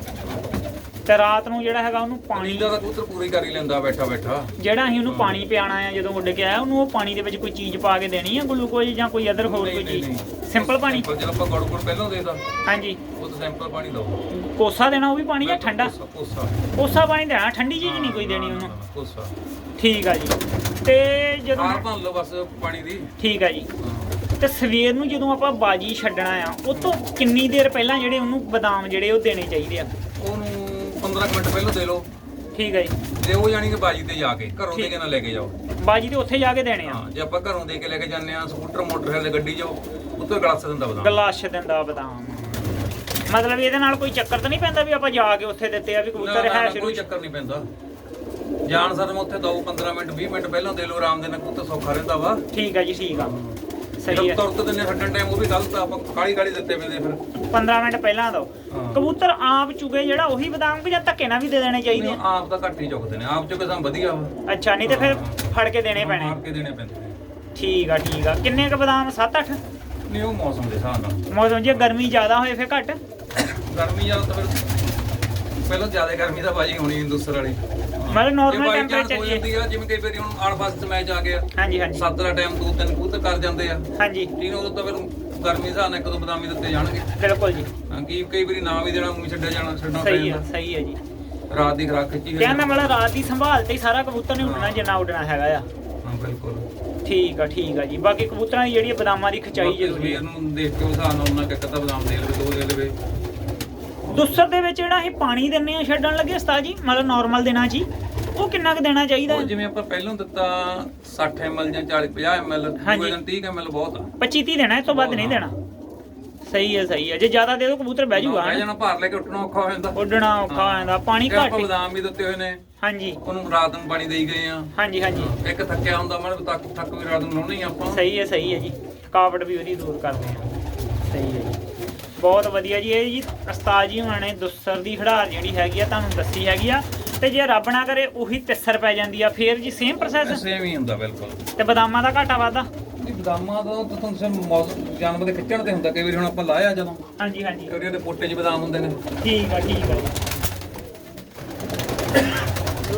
ਤੇ ਰਾਤ ਨੂੰ ਜਿਹੜਾ ਹੈਗਾ ਉਹਨੂੰ ਪਾਣੀ ਦਾ ਕਬੂਤਰ ਪੂਰੀ ਕਰ ਹੀ ਲੈਂਦਾ ਬੈਠਾ ਬੈਠਾ। ਜਿਹੜਾ ਅਸੀਂ ਉਹਨੂੰ ਪਾਣੀ ਪਿਆਣਾ ਆ ਜਦੋਂ ਉੱਡ ਕੇ ਆਇਆ ਉਹਨੂੰ ਉਹ ਪਾਣੀ ਦੇ ਵਿੱਚ ਕੋਈ ਚੀਜ਼ ਪਾ ਕੇ ਦੇਣੀ ਆ ਗਲੂਕੋਜ਼ ਜਾਂ ਕੋਈ ਅਦਰ ਹੋਰ ਕੋਈ ਚੀਜ਼। ਸਿੰਪਲ ਪਾਣੀ? ਸਿੰਪਲ ਜਦੋਂ ਆਪਾਂ ਗੋੜ ਗੋੜ ਪਹਿਲਾਂ ਦੇਦਾ। ਹਾਂਜੀ। ਉਹ ਤਾਂ ਸਿੰਪਲ ਪਾਣੀ ਦੋ ਕੋਸਾ ਦੇਣਾ ਉਹ ਵੀ ਪਾਣੀ ਜਾਂ ਠੰਡਾ? ਕੋਸਾ ਕੋਸਾ। ਪਾਣੀ ਦੇਣਾ ਠੰਡੀ ਚੀਜ਼ ਨਹੀਂ ਕੋਈ ਦੇਣੀ ਉਹਨੂੰ। ਕੋਸਾ। ਠੀਕ ਆ ਜੀ। ਤੇ ਜਦੋਂ ਹਾਰ ਭੰਨ ਲਓ ਬਸ ਪਾਣੀ ਦੀ। ਠੀਕ ਆ ਜੀ। ਤੇ ਸਵੇਰ ਨੂੰ ਜਦੋਂ ਆਪਾਂ ਬਾਜੀ ਛੱਡਣਾ ਆ ਉਹ ਤੋਂ ਕਿੰਨੀ ਦੇਰ ਪਹਿਲਾਂ ਜਿਹੜੇ ਉਹਨੂੰ ਬਦਾਮ ਜਿਹੜੇ ਉਹ ਦੇਣੇ ਚਾਹੀਦੇ ਆ? 15 ਕੁ ਮਿੰਟ ਪਹਿਲਾਂ ਦੇ ਲਓ। ਠੀਕ ਆ ਜੀ। ਜੇ ਉਹ ਜਾਣੀ ਕਿ ਬਾਜੀ ਤੇ ਜਾ ਕੇ ਘਰੋਂ ਦੇ। ਕੇ ਨਾ ਲੈ ਕੇ ਜਾਓ। ਬਾਜੀ ਤੇ ਉੱਥੇ ਜਾ ਕੇ ਦੇਣੇ ਆ। ਹਾਂ ਜੇ ਆਪਾਂ ਘਰੋਂ ਦੇ ਕੇ ਲੈ ਕੇ ਜਾਂਦੇ ਆ ਸਕੂਟਰ ਮੋਟਰਸਾਈਕਲ ਤੇ ਗੱਡੀ 'ਚ ਉੱਤੇ ਗਲਾਸ ਦਿੰਦਾ ਬਦਾਮ। ਗਲਾਸ ਦਿੰਦਾ ਬਦਾਮ। ਮਤਲਬ ਇਹਦੇ ਨਾਲ ਕੋਈ ਚੱਕਰ ਤਾਂ ਨਹੀਂ ਪੈਂਦਾ ਵੀ ਆਪਾਂ ਜਾ ਕੇ ਉੱਥੇ ਦਿੱਤੇ ਆ ਵੀ ਕਬੂਤਰ ਨਾ, ਹੈ ਨਾ, ਸ਼ੁਰੂ ਕੋਈ ਚੱਕਰ ਨਹੀਂ ਪੈਂਦਾ। ਜਾਣ ਸਰ ਉੱਥੇ ਦੋ 15 ਮਿੰਟ 20 ਮਿੰਟ ਪਹਿਲਾਂ ਦੇ ਲਓ ਆਰਾਮ ਦੇ ਨਾਲ ਕਬੂਤਰ ਸੌਖਾ ਰਹਿੰਦਾ ਵਾ। ਠੀਕ ਆ ਜੀ ਠੀਕ ਆ। ਸਹੀ ਜਦੋਂ ਹੈ। ਤੁਰਤ ਦਿੰਦੇ ਛੱਡਣ ਟਾਈਮ ਉਹ ਵੀ ਗਲਤ ਆ ਆਪਾਂ ਕਾਲੀ ਕਾਲੀ ਦਿੱਤੇ ਪੈਂਦੇ ਫਿਰ। 15 ਮਿੰਟ ਪਹਿਲਾਂ ਦੋ। ਹਾਂ। ਕਬੂਤਰ ਆਪ ਚੁਗੇ ਜਿਹੜਾ ਉਹੀ ਬਦਾਮ ਕਿ ਜਾਂ ਧੱਕੇ ਨਾਲ ਵੀ ਦੇ ਦੇਣੇ ਚਾਹੀਦੇ ਨਹੀਂ, ਆਪ ਤਾਂ ਘੱਟ ਹੀ ਚੁੱਕਦੇ ਨੇ। ਆਪ ਚੁੱਕੇ ਤਾਂ ਵਧੀਆ ਵਾ। ਆ? ਅੱਛਾ ਨਹੀਂ ਤੇ ਫਿਰ ਫੜ ਕੇ ਦੇਣੇ ਪੈਣੇ। ਮਾਰ ਕੇ ਦੇਣੇ ਪੈਂਦੇ ਨੇ। ਠੀਕ ਆ ਠੀਕ ਆ। ਕਿੰਨੇ ਕ ਬਦਾਮ? 7-8 ਨਹੀਂ ਉਹ ਮੌਸਮ ਦੇ ਹਿਸਾਬ ਨਾਲ। ਮੌਸਮ ਜੇ ਗਰਮੀ ਜ਼ਿਆਦਾ ਹੋਏ ਫਿਰ ਘੱਟ। ਗਰਮੀ ਜ਼ਿਆਦਾ ਤਾਂ ਫਿਰ ਪਹਿਲਾਂ ਜ਼ਿਆਦਾ ਗਰਮੀ ਤਾਂ ਬਾਜੀ ਹੋਣੀ ਦੂਸਰ ਵਾਲੀ। ਮਤਲਬ normal ਜੇ temperature ਹੋ ਜਾਂਦੀ ਆ ਜਿਵੇਂ ਕਈ ਵਾਰੀ ਹੁਣ ਆੜ ਫਸਟ ਮੈਚ ਆ ਗਿਆ। ਹਾਂਜੀ ਹਾਂਜੀ। ਸੱਤ ਦਾ ਟਾਈਮ ਦੋ ਤਿੰਨ ਕਬੂਤਰ ਕਰ ਜਾਂਦੇ ਆ। ਹਾਂਜੀ। ਠੀਕ ਉਦੋਂ ਤਾਂ ਫਿਰ ਗਰਮੀ ਦੇ ਹਿਸਾਬ ਨਾਲ ਇੱਕ ਦੋ ਬਦਾਮੀ ਦਿੱਤੇ ਜਾਣਗੇ। ਬਿਲਕੁਲ ਜੀ। ਹਾਂ ਕੀ ਕਈ ਵਾਰੀ ਨਾ ਵੀ ਦੇਣਾ ਮੂੰਹ ਛੱਡਿਆ ਜਾਣਾ ਛੱਡਣਾ ਸਹੀ ਪੈਂਦਾ ਆ ਸਹੀ ਆ ਜੀ। ਰਾਤ ਦੀ ਖਰਾਕ ਖਿੱਚੀ ਹੋਈ ਕਹਿਣ ਦਾ ਮਤਲਬ ਰਾਤ ਦੀ ਸੰਭਾਲ ਤੇ ਹੀ ਸਾਰਾ ਕਬੂਤਰ ਨਹੀਂ ਉੱਡਣਾ ਜਿੰਨਾ ਉੱਡਣਾ ਹੈਗਾ ਆ। ਹਾਂ ਬਿਲਕੁਲ। ਠੀਕ ਆ ਠੀਕ ਆ ਜੀ। ਬਾਕੀ ਕਬੂਤਰਾਂ ਦੀ ਜਿਹੜੀ ਬਦਾਮਾਂ ਦੀ ਖਿਚਾਈ ਬਾਕੀ ਜ਼ਰੂਰੀ ਆ ਸਵੇਰ ਨੂੰ ਦੇਖ ਕੇ ਉਸ ਹਿਸਾਬ ਨਾਲ ਉਹਨਾਂ ਕਿੱਕ ਤਾਂ ਬਦਾਮ ਦੇ ਲਵੇ ਦੋ ਦੇ ਲਵੇ। ਦੁਸਰ ਦੇ ਵਿੱਚ ਜਿਹੜਾ ਇਹ ਪਾਣੀ ਦਿੰਨੇ ਆ ਛੱਡਣ ਲੱਗੇ ਉਸਤਾਦ ਜੀ? ਮਤਲਬ ਨਾਰਮਲ ਦੇਣਾ ਜੀ ਉਹ ਕਿੰਨਾ ਕੁ ਦੇਣਾ ਚਾਹੀਦਾ? ਉਹ ਜਿਵੇਂ ਆਪਾਂ ਪਹਿਲਾਂ ਦਿੱਤਾ 60 ml ਜਾਂ 40 50 ml ਹਾਂਜੀ। ਦੂਏ ਦਿਨ 30 ml ਬਹੁਤ ਆ। 25 30 ਦੇਣਾ ਇਸ ਤੋਂ ਵੱਧ ਨਹੀਂ ਦੇਣਾ। ਸਹੀ ਹੈ ਸਹੀ ਹੈ। ਜੇ ਜ਼ਿਆਦਾ ਦੇ ਦੋ ਕਬੂਤਰ ਬਹਿ ਜੂਗਾ ਬਹਿ ਜਾਣਾ ਭਾਰ ਲੈ ਕੇ ਉੱਠਣਾ ਔਖਾ ਹੋ ਜਾਂਦਾ। ਉੱਡਣਾ ਔਖਾ ਹੋ ਜਾਂਦਾ। ਪਾਣੀ ਘੱਟ ਆਪਾਂ ਹੀ- ਬਦਾਮ ਵੀ ਦਿੱਤੇ ਹੋਏ ਨੇ। ਹਾਂਜੀ। ਉਹਨੂੰ ਰਾਤ ਨੂੰ ਪਾਣੀ ਦੇਈ ਗਏ ਆ। ਹਾਂਜੀ ਹਾਂਜੀ। ਇੱਕ ਥੱਕਿਆ ਹੁੰਦਾ ਮਨ ਤੱਕ ਥੱਕ ਵੀ ਰਾਤ ਨੂੰ ਲਾਉਣੀ ਆ ਆਪਾਂ। ਸਹੀ ਹੈ ਸਹੀ ਹੈ ਜੀ। ਥਕਾਵਟ ਵੀ ਉਹਦੀ ਦੂਰ ਕਰਦੇ ਆ। ਸਹੀ ਹੈ ਜੀ। ਬਹੁਤ ਵਧੀਆ ਜੀ। ਇਹ ਜੀ ਉਸਤਾਦ ਜੀ ਹੁਣਾਂ ਨੇ ਦੁਸਰ ਦੀ ਖੜਾਰ ਜਿਹੜੀ ਹੈਗੀ ਆ ਤੁਹਾਨੂੰ ਦੱਸੀ ਹੈਗੀ ਆ। ਤੇ ਜੇ ਰੱਬ ਨਾ ਕਰੇ ਉਹੀ ਤਿੱਸਰ ਪੈ ਜਾਂਦੀ ਆ। ਫੇਰ ਜੀ ਸੇਮ ਪ੍ਰੋਸੈਸ ਸੇਮ ਹੀ ਹੁੰਦਾ ਬਿਲਕੁਲ। ਤੇ ਬਦਾਮਾਂ ਦਾ ਘਾਟਾ ਵਾਧਾ? ਨਹੀਂ ਬਦਾਮਾਂ ਦਾ ਤਾਂ ਤੁਹਾਨੂੰ ਸਿਰ ਮੌਸਮ ਜਾਨਵਰ ਦੇ ਖਿੱਚਣ ਤੇ ਹੁੰਦਾ। ਕਈ ਵਾਰੀ ਹੁਣ ਆਪਾਂ ਲਾਇਆ ਜਦੋਂ। ਹਾਂਜੀ ਹਾਂਜੀ। ਕਈ ਵਾਰੀ ਉਹਦੇ ਪੋਟੇ 'ਚ ਬਦਾਮ ਹੁੰਦੇ ਨੇ। ਠੀਕ ਆ ਠੀਕ ਆ।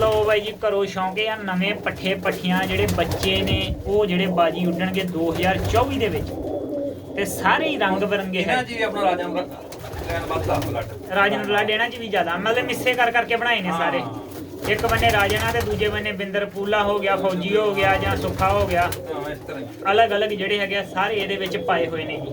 ਲਓ ਬਾਈ ਜੀ ਕਰੋ ਸ਼ੌਂਕ ਆ ਨਵੇਂ ਪੱਠੇ ਪੱਠੀਆਂ ਜਿਹੜੇ ਬੱਚੇ ਨੇ ਉਹ ਜਿਹੜੇ ਬਾਜੀ ਉੱਡਣਗੇ 2024 ਦੇ ਵਿੱਚ। ਤੇ ਸਾਰੇ ਹੀ ਰੰਗ ਬਰੰਗੇ ਹੈ। ਜੀ ਆਪਣਾ ਰਾਜਾ ਰਾਜਨ ਰਲਾ ਦੇਣਾ ਚ ਵੀ ਜ਼ਿਆਦਾ। ਮਤਲਬ ਮਿੱਸੇ ਕਰ ਕਰਕੇ ਬਣਾਏ ਨੇ ਸਾਰੇ। ਇੱਕ ਬੰਨੇ ਰਾਜਨਾ ਤੇ ਦੂਜੇ ਬੰਨੇ ਬਿੰਦਰ ਪੂਲਾ ਹੋ ਗਿਆ ਫੌਜੀ ਹੋ ਗਿਆ ਜਾਂ ਸੁੱਖਾ ਹੋ ਗਿਆ। ਹੀ ਅਲੱਗ-ਅਲੱਗ ਜਿਹੜੇ ਹੈਗੇ ਆ ਸਾਰੇ ਇਹਦੇ ਵਿੱਚ ਪਾਏ ਹੋਏ ਨੇ ਜੀ।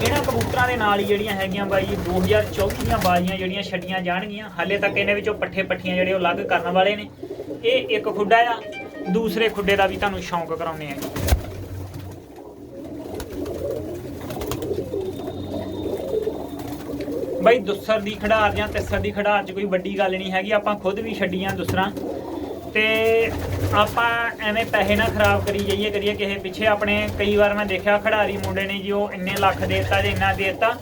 ਇਹਨਾਂ ਕਬੂਤਰਾਂ ਦੇ ਨਾਲ ਹੀ ਜਿਹੜੀਆਂ ਹੈਗੀਆਂ ਬਾਈ ਜੀ 2024 ਦੀਆਂ ਬਾਜ਼ੀਆਂ ਜਿਹੜੀਆਂ ਛੱਡੀਆਂ ਜਾਣਗੀਆਂ। ਹਾਲੇ ਤੱਕ ਇਹਨਾਂ ਵਿੱਚੋਂ ਪੱਠੇ ਪੱਠੀਆਂ ਜਿਹੜੇ ਉਹ ਅਲੱਗ ਕਰਨ ਵਾਲੇ ਨੇ। ਇਹ ਇੱਕ ਖੁੱਡਾ ਆ ਦੂਸਰੇ ਖੁੱਡੇ ਦਾ ਵੀ ਤੁਹਾਨੂੰ ਸ਼ੌਂਕ ਕਰਾਉਨੇ ਆ ਜੀ। ਬਾਈ ਦੁਸਰ ਦੀ ਖਿਡਾਰ ਜਾਂ ਤਿਸਰ ਦੀ ਖਿਡਾਰ 'ਚ ਕੋਈ ਵੱਡੀ ਗੱਲ ਨਹੀਂ ਹੈਗੀ, ਆਪਾਂ ਖੁਦ ਵੀ ਛੱਡੀਆਂ ਦੁਸਰਾਂ। ਤੇ ਆਪਾਂ ਐਵੇਂ ਪੈਸੇ ਨਾ ਖਰਾਬ ਕਰੀ ਜਾਈਏ, ਕਰੀਏ ਕਿਸੇ ਪਿੱਛੇ। ਆਪਣੇ ਕਈ ਵਾਰ ਮੈਂ ਦੇਖਿਆ ਖਿਡਾਰੀ ਮੁੰਡੇ ਨੇ ਜੀ, ਉਹ ਇੰਨੇ ਲੱਖ ਦੇਤਾ ਜੇ ਇੰਨਾ ਦੇਤਾ।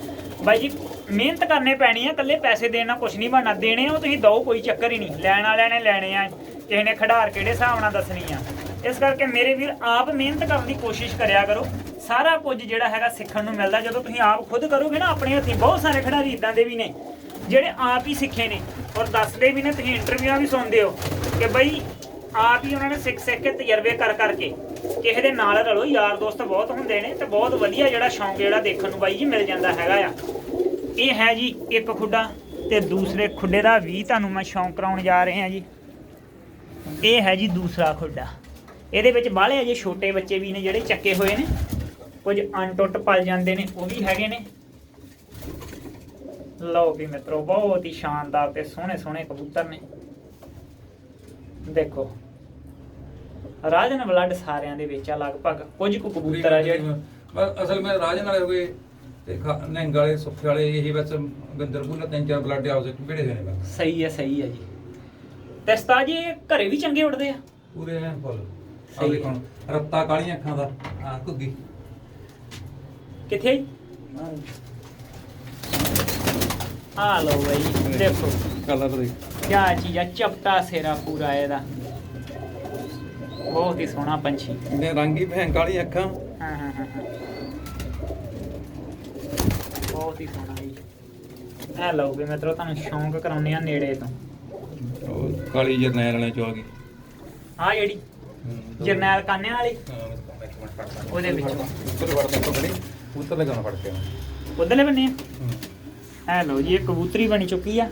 ਬਾਈ ਜੀ, ਮਿਹਨਤ ਕਰਨੇ ਪੈਣੀ ਆ, ਇਕੱਲੇ ਪੈਸੇ ਦੇਣਾ ਨਾਲ ਕੁਝ ਨਹੀਂ ਬਣਨਾ। ਦੇਣੇ ਉਹ ਤੁਸੀਂ ਦੋ ਕੋਈ ਚੱਕਰ ਹੀ ਨਹੀਂ। ਲੈਣ ਵਾਲਿਆਂ ਨੇ ਲੈਣੇ ਆ। ਕਿਸੇ ਨੇ ਖਿਡਾਰ ਕਿਹੜੇ ਹਿਸਾਬ ਨਾਲ ਦੱਸਣੀ ਆ? ਇਸ ਕਰਕੇ ਮੇਰੇ ਵੀਰ, ਆਪ ਮਿਹਨਤ ਕਰਨ ਦੀ ਕੋਸ਼ਿਸ਼ ਕਰਿਆ ਕਰੋ। ਸਾਰਾ ਕੁਝ ਜਿਹੜਾ ਹੈਗਾ ਸਿੱਖਣ ਨੂੰ ਮਿਲਦਾ। ਜਦੋਂ ਤੁਸੀਂ ਆਪ ਖੁਦ ਕਰੋਗੇ ਨਾ, ਆਪਣੇ ਹੱਥੀਂ ਬਹੁਤ ਸਾਰੇ ਖਿਡਾਰੀ ਇਦਾਂ ਦੇ ਵੀ ਨੇ, ਜਿਹੜੇ ਆਪ ਹੀ ਸਿੱਖੇ ਨੇ ਔਰ ਦੱਸਦੇ ਵੀ ਨੇ, ਤੁਸੀਂ ਇੰਟਰਵਿਊਆਂ ਵੀ ਸੁਣਦੇ ਹੋ ਕਿ ਬਈ ਆਪ ਹੀ ਉਹਨਾਂ ਨੇ ਸਿੱਖ ਸਿੱਖ ਕੇ ਤਜਰਬੇ ਕਰ ਕਰਕੇ ਕਿਸੇ ਦੇ ਨਾਲ ਰਲੋ। ਯਾਰ ਦੋਸਤ ਬਹੁਤ ਹੁੰਦੇ ਨੇ ਤੇ ਬਹੁਤ ਵਧੀਆ ਜਿਹੜਾ ਸ਼ੌਂਕ ਜਿਹੜਾ ਦੇਖਣ ਨੂੰ ਬਾਈ ਜੀ ਮਿਲ ਜਾਂਦਾ ਹੈਗਾ ਆ। ਇਹ ਹੈ ਜੀ ਇੱਕ ਖੁੱਡਾ ਤੇ ਦੂਸਰੇ ਖੁੱਡੇ ਦਾ ਵੀ ਤੁਹਾਨੂੰ ਮੈਂ ਸ਼ੌਂਕ ਕਰਾਉਣ ਜਾ ਰਿਹਾ ਜੀ। ਇਹ ਹੈ ਜੀ ਦੂਸਰਾ ਖੁੱਡਾ। ਇਹਦੇ ਵਿੱਚ ਬਾਹਲੇ ਅਜੇ ਛੋਟੇ ਬੱਚੇ ਵੀ ਨੇ ਜਿਹੜੇ ਚੱਕੇ ਹੋਏ ਨੇ। ਕੁਝ ਅਣਟੁੱਟ ਪਲ ਜਾਂਦੇ ਨੇ ਉਹ ਵੀ ਹੈਗੇ ਨੇ। ਲਓ ਵੀ ਮਿੱਤਰੋ ਬਹੁਤ ਹੀ ਸ਼ਾਨਦਾਰ ਤੇ ਸੋਹਣੇ ਸੋਹਣੇ ਕਬੂਤਰ ਨੇ। ਦੇਖੋ ਰਾਜਨ ਬਲੱਡ ਸਾਰਿਆਂ ਦੇ ਵਿੱਚ ਆ ਲਗਭਗ ਕੁਝ ਕੁ ਕਬੂਤਰ ਆ ਜਿਹੜੇ ਬਸ ਅਸਲ ਮੈਂ ਰਾਜਨ ਵਾਲੇ ਹੋ ਗਏ ਤੇ ਨਿਹੰਗ ਵਾਲੇ ਸੁੱਖੇ ਵਾਲੇ ਇਹੀ ਬਸ ਬਿੰਦਰਪੁਰ ਤਿੰਨ ਚਾਰ ਬਲੱਡ ਹਾਊਸ ਭੇੜੇ ਹੋਏ ਨੇ ਬਸ। ਸਹੀ ਹੈ ਸਹੀ ਹੈ ਜੀ। ਤੇ ਉਸਤਾਦ ਜੀ ਘਰੇ ਵੀ ਚੰਗੇ ਉੱਡਦੇ ਆ? ਪੂਰੇ ਐਨ ਫੁੱਲ। ਸਹੀ ਆ ਦੇਖੋ ਹੁਣ, ਰੱਤਾ ਕਾਲੀਆਂ ਅੱਖਾਂ ਦਾ। ਆ ਘੁੱਗੀ। ਕਿੱਥੇ ਆਈ? ਆ ਲਓ ਬਈ ਦੇਖੋ। ਕਲਰ ਦੇ ਕਿਆ ਚੀਜ਼ ਆ ਚਪਟਾ ਸੇਰਾ ਪੂਰਾ ਇਹਦਾ। ਬਹੁਤ ਹੀ ਸੋਹਣਾ ਪੰਛੀ। ਇਹਦੇ ਰੰਗ ਭੈਣ ਕਾਲੀਆਂ ਅੱਖਾਂ। ਹਾਂ ਹਾਂ ਹਾਂ ਹਾਂ। ਬਹੁਤ ਹੀ ਸੋਹਣਾ ਜੀ। ਇਹ ਲਓ ਵੀ ਮਿੱਤਰੋ ਤੁਹਾਨੂੰ ਸ਼ੌਂਕ ਕਰਾਉਂਦੇ ਆ ਨੇੜੇ ਤੋਂ। ਉਹ ਕਾਲੀ ਜਰਨੈਲ ਵਾਲੇ ਚੋਂ ਆ ਗਈ। ਆ ਜਿਹੜੀ ਜਰਨੈਲ ਕਾਨੇ ਵਾਲੀ? ਉਹਦੇ ਵਿੱਚ। ਉੱਤਰ ਵੜਦਾ ਤੋਂ ਉੱਤਰ ਲਗਾਉਣਾ ਪੜ ਕੇ ਉਧਰਲੇ ਬੰਨੇ ਇਹ ਲਓ ਜੀ ਇਹ ਕਬੂਤਰੀ ਬਣੀ ਚੁੱਕੀ ਆ।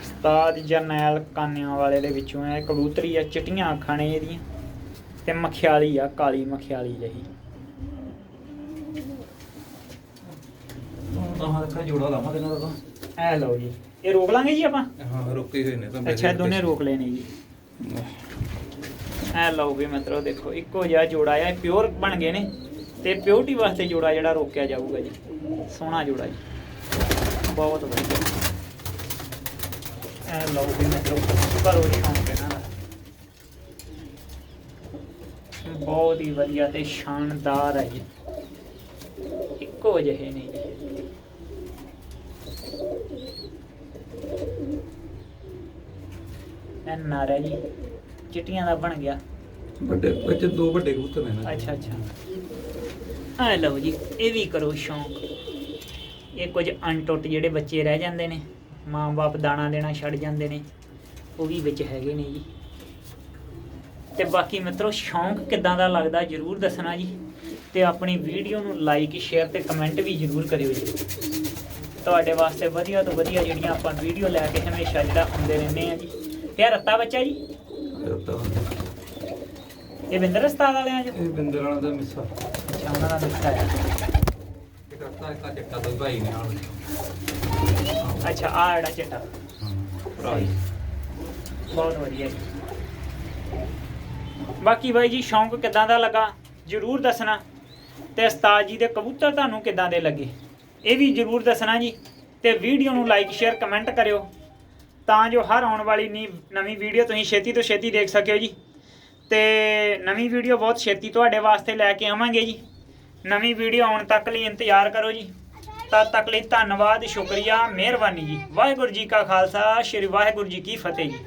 ਉਸਤਾਦ ਜਰਨੈਲ ਕਾਨਿਆਂ ਵਾਲੇ ਦੇ ਵਿੱਚੋਂ ਇਹ ਕਬੂਤਰੀ ਆ ਚਿੱਟੀਆਂ ਅੱਖਾਂ ਨੇ ਇਹਦੀਆਂ ਤੇ ਮਖਿਆਲੀ ਆ ਕਾਲੀ ਮਖਿਆਲੀ ਜਹੀ। ਹਾਂ ਤਾਂ ਜੋੜਾ ਲਾਵਾਂ ਦੇ ਨਾਲ ਇਹ ਲਓ ਜੀ ਇਹ ਰੋਕ ਲਾਂਗੇ ਜੀ ਆਪਾਂ? ਹਾਂ ਰੁਕੇ ਹੋਏ ਨੇ ਤਾਂ ਅੱਛਾ ਇਹ ਦੋਨੇ ਰੋਕ ਲੈਣੇ ਜੀ। ਇਹ ਲਓ ਵੀ ਮਿੱਤਰੋ ਦੇਖੋ ਇੱਕੋ ਜਿਹਾ ਜੋੜਾ ਆ ਇਹ ਪਿਓਰ ਬਣ ਗਏ ਨੇ। ਤੇ ਪਿਓਰਟੀ ਵਾਸਤੇ ਜੋੜਾ ਜਿਹੜਾ ਰੋਕਿਆ ਜਾਊਗਾ ਜੀ। ਸੋਹਣਾ ਜੋੜਾ ਜੀ। ਬਹੁਤ ਵਧੀਆ। ਇਹ ਲਓ ਵੀ ਮਿੱਤਰੋ ਕਰੋ ਸ਼ੌਂਕ ਇਹਨਾਂ ਦਾ। ਬਹੁਤ ਹੀ ਵਧੀਆ ਤੇ ਸ਼ਾਨਦਾਰ ਹੈ ਜੀ। ਇੱਕੋ ਜਿਹੇ ਨੇ ਜੀ। ਇਹ ਨਾਰਾ ਜੀ। ਚਿੱਟੀਆਂ ਦਾ ਬਣ ਗਿਆ। ਵੱਡੇ ਵਿੱਚ ਦੋ ਵੱਡੇ ਕਬੂਤਰ ਨੇ ਨਾ ਅੱਛਾ ਅੱਛਾ। ਆ ਲਓ ਜੀ ਇਹ ਵੀ ਕਰੋ ਸ਼ੌਂਕ। ਇਹ ਕੁਝ ਅਣਟੁੱਟ ਜਿਹੜੇ ਬੱਚੇ ਰਹਿ ਜਾਂਦੇ ਨੇ ਮਾਂ-ਬਾਪ ਦਾਣਾ ਦੇਣਾ ਛੱਡ ਜਾਂਦੇ ਨੇ ਉਹ ਵੀ ਵਿੱਚ ਹੈਗੇ ਨੇ ਜੀ। ਤੇ ਬਾਕੀ ਮਿੱਤਰੋ ਸ਼ੌਂਕ ਕਿਦਾਂ ਦਾ ਲੱਗਦਾ ਜਰੂਰ ਦੱਸਣਾ ਜੀ। ਤੇ ਆਪਣੀ ਵੀਡੀਓ ਨੂੰ ਲਾਈਕ ਸ਼ੇਅਰ ਤੇ ਕਮੈਂਟ ਵੀ ਜਰੂਰ ਕਰਿਓ ਜੀ। ਤੁਹਾਡੇ ਵਾਸਤੇ ਵਧੀਆ ਤੋਂ ਵਧੀਆ ਜਿਹੜੀਆਂ ਆਪਾਂ ਵੀਡੀਓ ਲੈ ਕੇ ਹਮੇਸ਼ਾ ਜਿਹੜਾ ਹੁੰਦੇ ਰਹਿੰਦੇ ਆ ਜੀ। ਤੇ ਰੱਤਾ ਬੱਚਾ ਜੀ? ਇਹ ਬਿੰਦਰ ਉਸਤਾਦ ਵਾਲਿਆਂ ਚ? ਇਹ ਬਿੰਦਰ ਵਾਲਾ ਦਾ ਮਿੱਸਾ। ਅੱਛਾ ਉਹਨਾਂ ਦਾ ਮਿੱਠਾ ਹੈ। ਇੱਕ ਰਸਤਾ ਇੱਕ ਆਹ ਚੱਟਾ ਦੋ ਭਾਈ ਨੇ ਨਾਲ ਅੱਛਾ ਆ ਜਿਹੜਾ ਚਿੱਟਾ। ਭਰਾ ਜੀ। ਬਹੁਤ ਵਧੀਆ ਜੀ। ਬਾਕੀ ਬਾਈ ਜੀ ਸ਼ੌਂਕ ਕਿਦਾਂ ਦਾ ਲੱਗਾ? ਜਰੂਰ ਦੱਸਣਾ। ਤੇ ਉਸਤਾਦ ਜੀ ਦੇ ਕਬੂਤਰ ਤੁਹਾਨੂੰ ਕਿਦਾਂ ਦੇ ਲੱਗੇ? ਇਹ ਵੀ ਜਰੂਰ ਦੱਸਣਾ ਜੀ। ਤੇ ਵੀਡੀਓ ਨੂੰ ਲਾਈਕ ਸ਼ੇਅਰ ਕਮੈਂਟ ਕਰਿਓ। ਤਾਂ ਜੋ ਹਰ ਆਉਣ ਵਾਲੀ ਨੀ- ਨਵੀਂ ਵੀਡੀਓ ਤੁਸੀਂ ਛੇਤੀ ਤੋਂ ਛੇਤੀ ਦੇਖ ਸਕਿਓ ਜੀ। ਤੇ ਨਵੀਂ ਵੀਡੀਓ ਬਹੁਤ ਛੇਤੀ ਤੁਹਾਡੇ ਵਾਸਤੇ ਲੈ ਕੇ ਆਵਾਂਗੇ ਜੀ। ਨਵੀਂ ਵੀਡੀਓ ਆਉਣ ਤੱਕ ਲਈ ਇੰਤਜ਼ਾਰ ਕਰੋ ਜੀ। ਤਦ ਤੱਕ ਲਈ ਧੰਨਵਾਦ, ਸ਼ੁਕਰੀਆ, ਮਿਹਰਬਾਨੀ ਜੀ। ਵਾਹਿਗੁਰੂ ਜੀ ਕਾ ਖਾਲਸਾ, ਸ੍ਰੀ ਵਾਹਿਗੁਰੂ ਜੀ ਕੀ ਫਤਿਹ ਜੀ।